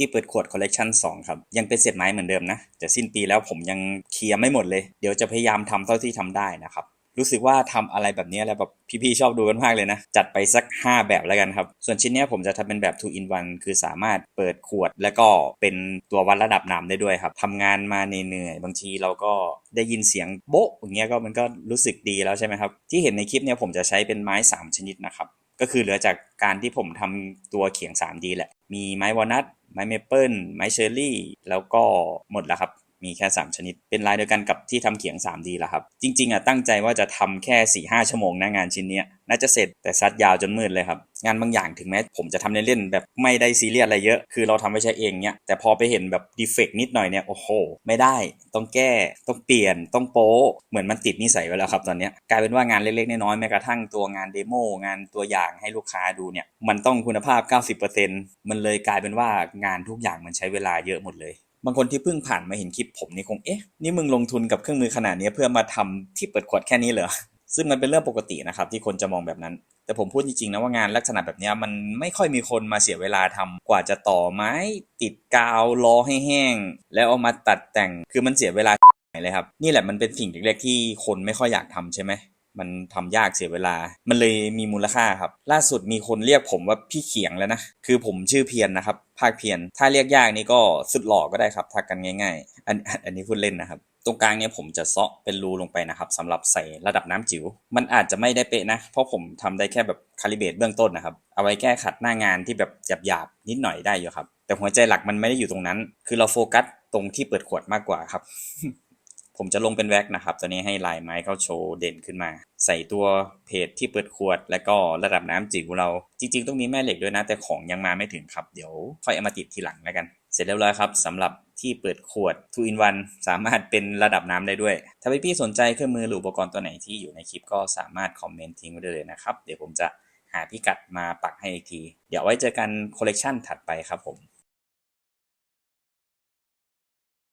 ที่เปิดขวดคอลเลกชัน2ครับ ยังเป็นเศษไม้เหมือนเดิมนะ แต่สิ้นปีแล้วผมยังเคลียร์ไม่หมดเลย เดี๋ยวจะพยายามทำเท่าที่ทำได้นะครับรู้สึกว่าทำอะไรแบบนี้แล้วแบบพี่ๆชอบดูกันมากเลยนะ จัดไปสัก 5 แบบแล้วกันครับ ส่วนชิ้นนี้ผมจะทำเป็นแบบ 2 in 1 คือสามารถเปิดขวด แล้วก็เป็นตัววัดระดับน้ำได้ด้วยครับทำงานมาเหนื่อยๆบางทีเราก็ได้ยินเสียงโบ๊ะอย่างเงี้ยก็มันก็รู้สึกดีแล้วใช่ไหมครับ ที่เห็นในคลิปเนี่ยผมจะใช้เป็นไม้ 3 ชนิดนะครับ ก็คือเหลือจากการที่ผมทำตัวเขียง 3D แหละ มีไม้วอลนัทไม้เมเปิลไม้เชอร์รี่ แล้วก็หมดแล้วครับ มีแค่ 3 ชนิด เป็นลายเดียวกันกับที่ทำเขียง 3D แหละครับ จริงๆอะตั้งใจว่าจะทำแค่4-5ชั่วโมงนะงานชิ้นนี้น่าจะเสร็จแต่ซัดยาวจนมืดเลยครับ งานบางอย่างถึงแม้ผมจะทำเล่นๆแบบไม่ได้ซีเรียสอะไรเยอะ คือเราทำไว้ใช้เองเนี้ยแต่พอไปเห็นแบบดีเฟกนิดหน่อยเนี่ยโอ้โห ไม่ได้ ต้องแก้ ต้องเปลี่ยน ต้องโป๊เหมือนมันติดนิสัยไว้แล้วครับตอนเนี้ยกลายเป็นว่างานเล็กๆน้อยๆแม้กระทั่งตัวงานเดโมงานตัวอย่างให้ลูกค้าดูเนี่ยมันต้องคุณภาพ 90%มันเลยกลายเป็นว่างานทุกอย่างมันใช้เวลาเยอะหมดเลย บางคนที่เพิ่งผ่านมาเห็นคลิปผมนี่คงเอ๊ะนี่มึงลงทุนกับเครื่องมือขนาดนี้เพื่อมาทำที่เปิดขวดแค่นี้เหรอซึ่งมันเป็นเรื่องปกตินะครับที่คนจะมองแบบนั้น แต่ผมพูดจริงๆนะว่างานลักษณะแบบนี้มันไม่ค่อยมีคนมาเสียเวลาทำกว่าจะต่อไม้ ติดกาวรอให้แห้ง แล้วเอามาตัดแต่งคือมันเสียเวลาเลยครับนี่แหละมันเป็นสิ่งเล็กๆที่คนไม่ค่อยอยากทำใช่ไหม มันทำยากเสียเวลา มันเลยมีมูลค่าครับ ล่าสุดมีคนเรียกผมว่าพี่เขียงแล้วนะ คือผมชื่อเพียนนะครับ ภาคเพียรถ้าเรียกยากนี่ก็สุดหล่อก็ได้ครับทักกันง่าย ๆ อันอันนี้พูดเล่นนะครับ ตรงกลางเนี่ยผมจะเซาะเป็นรูลงไปนะครับสำหรับใส่ระดับน้ำจิ๋ว มันอาจจะไม่ได้เป๊ะนะ เพราะผมทำได้แค่แบบคาลิเบตเบื้องต้นนะครับ เอาไว้แก้ขัดหน้างานที่แบบหยาบๆนิดหน่อยได้อยู่ครับ แต่หัวใจหลักมันไม่ได้อยู่ตรงนั้น คือเราโฟกัสตรงที่เปิดขวดมากกว่าครับ ผมจะลงเป็นแว็กนะครับ ตัวนี้ให้ลายไม้เข้าโชว์เด่นขึ้นมา ใส่ตัวเพจที่เปิดขวด แล้วก็ระดับน้ำจิ๋วเรา จริงๆ ต้องมีแม่เหล็กด้วยนะ แต่ของยังมาไม่ถึงครับ เดี๋ยวค่อยเอามาติดทีหลังแล้วกัน เสร็จเรียบร้อยครับสำหรับที่เปิดขวด2 in 1สามารถเป็นระดับน้ำได้ด้วย ถ้าพี่ๆสนใจเครื่องมือหรืออุปกรณ์ตัวไหนที่อยู่ในคลิปก็สามารถคอมเมนต์ทิ้งไว้ได้เลยนะครับ เดี๋ยวผมจะหาพิกัดมาปักให้อีกที เดี๋ยวไว้เจอกันคอลเลกชันถัดไปครับผม